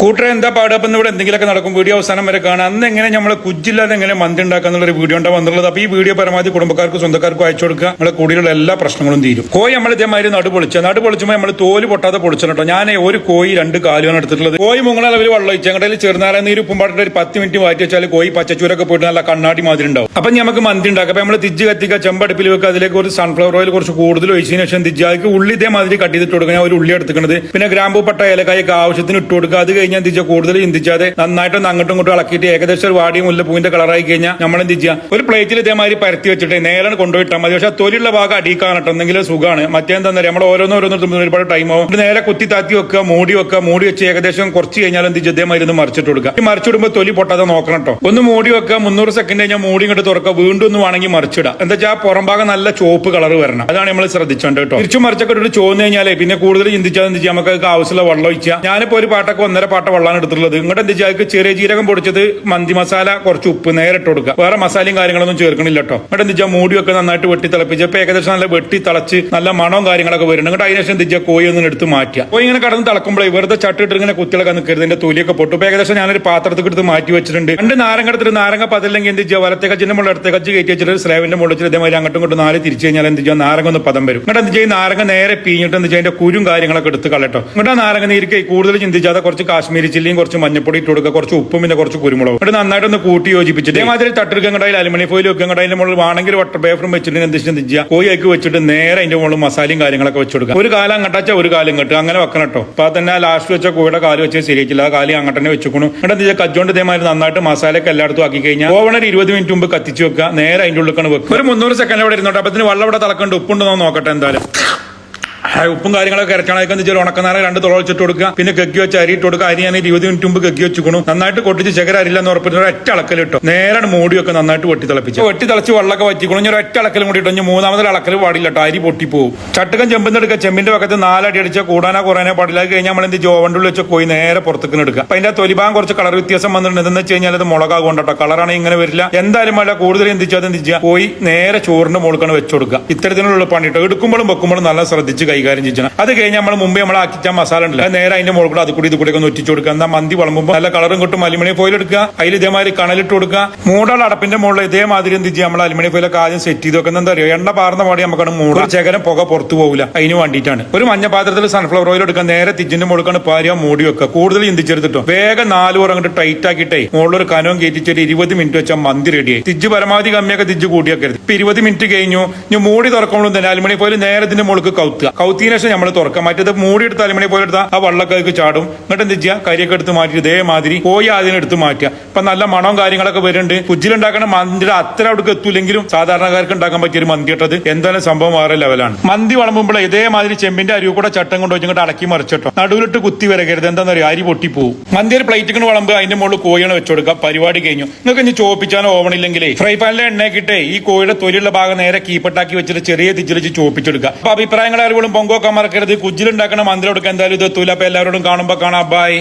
കൂട്ടരെ എന്താ പാടപ്പം ഇവിടെ എന്തെങ്കിലുമൊക്കെ നടക്കും. വീഡിയോ അവസാനം വരെ കാണാം. അന്ന് എങ്ങനെ നമ്മൾ കുജില്ലാതെ എങ്ങനെ മന്തി ഉണ്ടാക്കാന്നുള്ള ഒരു വീഡിയോ ഉണ്ടാവും വന്നുള്ളത് അപ്പൊ ഈ വീഡിയോ പരമാവധി കുടുംബക്കാർക്കും സ്വന്തക്കാർക്കും അയച്ചു കൊടുക്കുക. നമ്മളെ കൂടിയുള്ള എല്ലാ പ്രശ്നങ്ങളും തീരും. കോഴി നമ്മൾ ഇതേമാതിരി നടു പൊളിച്ച. നടു പൊളിച്ചുമ്പോൾ നമ്മൾ തോൽ പൊട്ടാതെ പൊളിച്ചു കേട്ടോ. ഞാൻ ഒരു കോയി രണ്ട് കാലുമാണ് എടുത്തിട്ടുള്ളത്. കോയി മുങ്ങളെ അളവിൽ വെള്ളം ഒഴിച്ചു ഞങ്ങളുടെ ചെറുനാരായ നീര് ഉപ്പുമ്പാട്ടിട്ട് ഒരു പത്ത് മിനിറ്റ് മാറ്റി വെച്ചാൽ കോഴി പച്ചച്ചൂരൊക്കെ പോയിട്ട് നല്ല കണ്ണാടി മാതിരി ഉണ്ടാവും. അപ്പൊ നമുക്ക് മന്തി ഉണ്ടാക്കാം. അപ്പൊ നമ്മൾ തിജ്ജ് കത്തിക്കുക ചെമ്പടുപ്പിൽ വെക്കുക അതിലേക്ക് ഒരു സൺഫ്ലവർ ഓയിൽ കുറച്ച് കൂടുതൽ ഒഴിച്ചതിന് ശേഷം തിജ്ജ് ഉള്ളി ഇതേമാതിരി കട്ട് ചെയ്തിട്ട് കൊടുക്കുക ഞാൻ ഒരു ഉള്ളി എടുത്തിക്കുന്നത് പിന്നെ ഗ്രാമ്പൂ പട്ട ആവശ്യത്തിന് ഇട്ട് കൊടുക്കുക. അത് കഴിഞ്ഞാൽ എന്ത് ചെയ്യുക കൂടുതൽ ചിന്തിച്ചാതെ നന്നായിട്ടൊന്ന് അങ്ങോട്ടും ഇങ്ങോട്ടും ഇളക്കിയിട്ട് ഏകദേശം ഒരു വാടി മുല്ലപ്പൂവിന്റെ കളറായി കഴിഞ്ഞാൽ നമ്മൾ എന്ത് ചെയ്യുക ഒരു പ്ലേറ്റിൽ ഇതേമാതിരി പരത്തി വെച്ചിട്ട് നേരെ കൊണ്ടുപോയിട്ടാൽ മതി. പക്ഷെ തൊലിയുള്ള ഭാഗം അടിക്കാണ് കേട്ടോ എന്തെങ്കിലും സുഖമാണ് മറ്റേന്താ നമ്മൾ ഓരോന്നും ഓരോന്നും ഒരുപാട് ടൈം ആവും. ഇത് നേരെ കുത്തി താത്തി വെക്കുക മൂടി വെക്കുക മൂടി വെച്ച് ഏകദേശം കുറച്ച് കഴിഞ്ഞാൽ എന്ത് ചെയ്യും? ഇതേമാതിരി ഒന്ന് മറിച്ചിട്ട് കൊടുക്കുക. ഈ മറിച്ചിടുമ്പോൾ തൊലി പൊട്ടാതെ നോക്കണം കേട്ടോ ഒന്ന് മൂടി വെക്കുക മുന്നൂറ് സെക്കൻഡ് കഴിഞ്ഞാൽ മൂടി ഇങ്ങോട്ട് തുറക്കുക വീണ്ടും ഒന്ന് വേണമെങ്കിൽ മറിച്ചിടുക. എന്താ വെച്ചാൽ പുറം ഭാഗം നല്ല ചോപ്പ് കളർ വരണം. അതാണ് നമ്മൾ ശ്രദ്ധിച്ചോണ്ട് കേട്ടോ തിരിച്ചു മറിച്ചൊക്കെ ഒരു ചോന്ന് കഴിഞ്ഞാൽ പിന്നെ കൂടുതൽ ചിന്തിച്ചാൽ എന്ത് ചെയ്യാം? നമുക്ക് ആവശ്യമുള്ള വെള്ളം ഒഴിക്കുക ഞാനിപ്പോ ഒരു പാട്ടൊക്കെ ഒന്നര പാട്ട വെള്ളമാണ് എടുത്തിട്ടുള്ളത് ഇങ്ങോട്ട് എന്ത് ചായക്ക് ചെറിയ ജീരകം പൊടിച്ചത് മന്തി മസാല കുറച്ച് ഉപ്പ് നേരെ കൊടുക്കുക. വേറെ മസാലയും കാര്യങ്ങളൊന്നും ചേർക്കണില്ല കേട്ടോ ഇങ്ങോട്ട് എന്ത് ചെയ്യാം മൂടി ഒക്കെ നന്നായിട്ട് വെട്ടി തിളപ്പിച്ച്. ഇപ്പൊ ഏകദേശം നല്ല വെട്ടി തിളച്ച് നല്ല മണവും കാര്യങ്ങളൊക്കെ വരുന്നുണ്ട്. ഇങ്ങോട്ട് അതിനുശേഷം എന്ത് ചെയ്യുക? കോഴി ഒന്നും എടുത്ത് മാറ്റുക. കോഴി ഇങ്ങനെ കടന്ന് തിളക്കുമ്പോഴേ വെറുതെ ചട്ടിട്ട് ഇങ്ങനെ കുത്തിളൊക്കെ നിൽക്കരുത്. എന്റെ തൊലിയൊക്കെ പൊട്ടു. ഇപ്പൊ ഏകദേശം ഞാനൊരു പാത്രത്തിൽ എടുത്ത് മാറ്റി വെച്ചിട്ടുണ്ട്. രണ്ട് നാരങ്ങ എടുത്തിട്ട് നാരങ്ങ പതില്ലെങ്കിൽ എന്ത് ചെയ്യുക? വലത്തെ കച്ചിന്റെ മുകളിൽ അടുത്ത കച്ച് കയറ്റി വെച്ചിട്ട് സ്ലേവിന്റെ മുകളിൽ ഇതേമാതിരി അങ്ങോട്ടും ഇങ്ങോട്ടും നാല് തിരിച്ചു കഴിഞ്ഞാൽ എന്ത് ചെയ്യുക? നാരങ്ങ ഒന്ന് പദം വരും. ഇങ്ങോട്ട് എന്ത് ചെയ്യും നാരങ്ങ നേരെ പീഞ്ഞിട്ട് എന്ത് ചെയ്യുക? അതിന്റെ കുരും കാര്യങ്ങളൊക്കെ എടുത്ത് കളട്ടോ ഇങ്ങോട്ട് നാരങ്ങ നീരിക്കൈ കൂടുതൽ ചിന്തിച്ചാതെ കുറച്ച് കാശ്മീരി ചില്ലിയും കുറച്ച് മഞ്ഞപ്പൊടി ഇട്ട് കൊടുക്കുക. കുറച്ച് ഉപ്പും പിന്നെ കുറച്ച് കുരുമുളകും. എന്നിട്ട് നന്നായിട്ട് ഒന്ന് കൂട്ടി യോജിപ്പിച്ച് ഇതേമാതിരി തട്ടെടുക്കങ്ങടായി അലുമിനിയം ഫോയിൽ ഒക്കെ അതിന്റെ മുകളിൽ വേണമെങ്കിൽ വട്ടർ പേപ്പറും വെച്ചിട്ട് എന്ത് ചിന്തിക്കുക കോഴിയൊക്കെ വെച്ചിട്ട് നേരെ അതിന്റെ മുകളിൽ മസാലയും കാര്യങ്ങളൊക്കെ വെച്ച് കൊടുക്കുക. ഒരു കാലം അങ്ങട്ടാച്ച ഒരു കാലം ഇങ്ങോട്ട്. അങ്ങനെ വെക്കണം കേട്ടോ. അപ്പൊ തന്നെ ലാസ്റ്റ് വെച്ച കോഴിയുടെ കാൽ വെച്ച് ശരിയാക്കില്ല ആ കാലി അങ്ങോട്ട് തന്നെ വെച്ചുക്കണു. എന്നിട്ട് എന്ത് കജ്ജോണ്ട് ഇതേമാതിരി നന്നായിട്ട് മസാലയൊക്കെ എല്ലായിടത്തും ആക്കി കഴിഞ്ഞാൽ ഓവണ ഒരു ഇരുപത് മിനിറ്റ് മുമ്പ് കത്തിച്ച് വെക്കുക. നേരെ അതിന്റെ ഉള്ളിൽ വെക്കുക. ഒരു മുന്നൂറ് സെക്കൻഡ് അവിടെ ഇരുന്നോട്ടെ. അപ്പൊ ഇതിന് വെള്ളം ഇവിടെ തിളക്കണ്ട്. ഉപ്പുണ്ടോ നോക്കട്ടെ എന്തായാലും. ഉപ്പും കാര്യങ്ങളൊക്കെ ഇറക്കണതൊക്കെ വെച്ചാൽ ഉണക്കനാല രണ്ട് തുളച്ചിട്ട് കൊടുക്കുക. പിന്നെ കെക്കി വെച്ച് അരി ഇട്ട് കൊടുക്കുക. അരി ഞാൻ ഇരുപത് മിനിറ്റ് മുമ്പ് കെക്കി വെച്ചുക്കണു നന്നായിട്ട് കൊട്ടിച്ച് ചകര അരില്ല എന്ന് ഉറപ്പിച്ച് ഒറ്റ അളക്കൽ ഇട്ടു. നേരെ മൂടിയൊക്കെ നന്നായിട്ട് വെട്ടി തിളപ്പിച്ചു. വെട്ടി തിളച്ച് വെള്ളമൊക്കെ വറ്റിക്കണു ഞാൻ ഒറ്റ അളക്കലും കൂടി ഇട്ടു. മൂന്നാമത്തെ അളക്കൽ പാടില്ല കേട്ടോ. അരി പൊട്ടിപ്പോവും. ചട്ടകം ചെമ്പെന്നെടുക്കുക ചെമ്പിന്റെ പക്കത്ത് നാലടി അടിച്ച കൂടാനാ കുറയാനോ പാടില്ല. അത് കഴിഞ്ഞാൽ നമ്മൾ എന്ത് ജോവണ്ടുള്ളിൽ വെച്ച് പോയി നേരെ പുറത്തേക്ക് എടുക്കുക. അപ്പൊ അതിന്റെ തൊലിഭാഗം കുറച്ച് കളർ വ്യത്യാസം വന്നിട്ടുണ്ട്. എന്താ വെച്ച് കഴിഞ്ഞാൽ അത് മുളകാകൊണ്ട് കളറാണെങ്കിൽ ഇങ്ങനെ വരില്ല. എന്തായാലും അല്ല കൂടുതൽ എന്തിച്ചാൽ എന്ത് ചെയ്യുക? പോയി നേരെ ചോറിന്റെ മുകൾക്കാണ് വെച്ചു കൊടുക്കുക. ഇത്തരത്തിലുള്ള പണിട്ടോ? എടുക്കുമ്പോഴും വെക്കുമ്പോഴും നല്ല ശ്രദ്ധിച്ച് കൈകാര്യം ചെയ്യണം അത് കഴിഞ്ഞ് നമ്മൾ മുമ്പേ നമ്മൾ ആക്കിച്ച മസാല ഉണ്ടല്ലോ. നേരെ അതിന്റെ മുകളിൽ കൂടെ അത് കൂടി ഇത് കൂടി ഒന്ന് ഒറ്റിച്ചു കൊടുക്കുക. എന്നാൽ മന്തി വളമ്പുമ്പോൾ നല്ല കളറും കിട്ടും. അലുമിനിയം ഫോയിൽ എടുക്കുക. അതിൽ ഇതേമാതിരി കണലിട്ട് കൊടുക്കുക. മൂടാൾ അടപ്പിന്റെ മുകളിൽ ഇതേമാതിരി എന്ത് ചെയ്യുക? നമ്മൾ അലുമിനിയം ഫോയിലൊക്കെ ആദ്യം സെറ്റ് ചെയ്ത് വെക്കുന്നത് എന്താ പറയുക എണ്ണ പാർന്ന പാടി നമുക്കാണ് മൂട. ചകരം പുക പുറത്തു പോകില്ല അതിന് വേണ്ടിയിട്ടാണ്. ഒരു മഞ്ഞ പാത്രത്തിൽ സൺഫ്ലവർ ഓയിൽ എടുക്കുക. നേരെ തിജിന്റെ മുകളിൽ പാരിയ മൂടി വെക്കുക. കൂടുതൽ ചിന്തിച്ചെടുത്തിട്ടോ? വേഗം നാല് പേർ അങ്ങോട്ട് ടൈറ്റ് ആക്കിയിട്ടേ ഒരു കനവും കയറ്റിച്ച് ഇരുപത് മിനിറ്റ് വെച്ചാൽ മന്തി റെഡിയായി തിജ് പരമാവധി കമ്മിയൊക്കെ തിജ് കൂടിയാക്കരുത് ഇപ്പൊ ഇരുപത് മിനിറ്റ് കഴിഞ്ഞു. ഇനി മൂടി തുറക്കുമ്പോഴും തന്നെ അലുമിനിയം ഫോയിൽ നേരെ ഇതിന്റെ മുകളിൽ കൗത്തുക കൗത്തിന് നമ്മൾ തുറക്കാം. മറ്റേത് മൂടി എടുത്ത് അലുമിനിയം പോലെ എടുത്താൽ ആ വള്ളക്കൾക്ക് ചാടും. എന്നിട്ട് എന്ത് ചെയ്യുക കരിയൊക്കെ എടുത്ത് മാറ്റി ഇതേമാതിരി പോയി അതിനെടുത്ത് മാറ്റുക. ഇപ്പൊ നല്ല മണവും കാര്യങ്ങളൊക്കെ വരുന്നുണ്ട്. കുജിലുണ്ടാക്കണ മന്തിയുടെ അത്ര അവിടേക്ക് എത്തൂലെങ്കിലും സാധാരണക്കാർക്ക് ഉണ്ടാക്കാൻ പറ്റിയ ഒരു മന്തി ഇട്ടത് എന്തായാലും സംഭവം വേറെ ലെവലാണ് മന്തി വളമ്പുമ്പോൾ ഇതേമാതിരി ചെമ്പിന്റെ അരിവ് കൂടെ ചട്ടം കൊണ്ട് അടക്കി മറിച്ചിട്ടോ. നടുവിലിട്ട് കുത്തി വരകരുത്. എന്താ പറയുക അരി പൊട്ടിപ്പോവും. മന്തി ഒരു പ്ലേറ്റ് കൊണ്ട് വളമ്പ് അതിന്റെ മുകളിൽ കോഴിയാണ് വെച്ചുകൊടുക്കുക പരിപാടി കഴിഞ്ഞു. നിങ്ങൾക്ക് ഇനി ചോപ്പിച്ചാനോ ഓവണില്ലെങ്കിലേ ഫ്രൈ പാനിലെ എണ്ണയാക്കിട്ടെ ഈ കോഴിയുടെ തൊലിയുള്ള ഭാഗം നേരെ കീപ്പട്ടാക്കി വെച്ചിട്ട് ചെറിയ തിച്ചിലിച്ച് ചോപ്പിച്ചെടുക്കുക. അപ്പൊ അഭിപ്രായങ്ങൾ അറിവുകളും പൊങ്കോക്കാൻ മറക്കരുത്. കുജിലുണ്ടാക്കണ മന്ത്രി കൊടുക്കാൻ എന്തായാലും ഇത് എത്തൂല. അപ്പൊ എല്ലാവരോടും കാണുമ്പോ കാണാം. ബൈ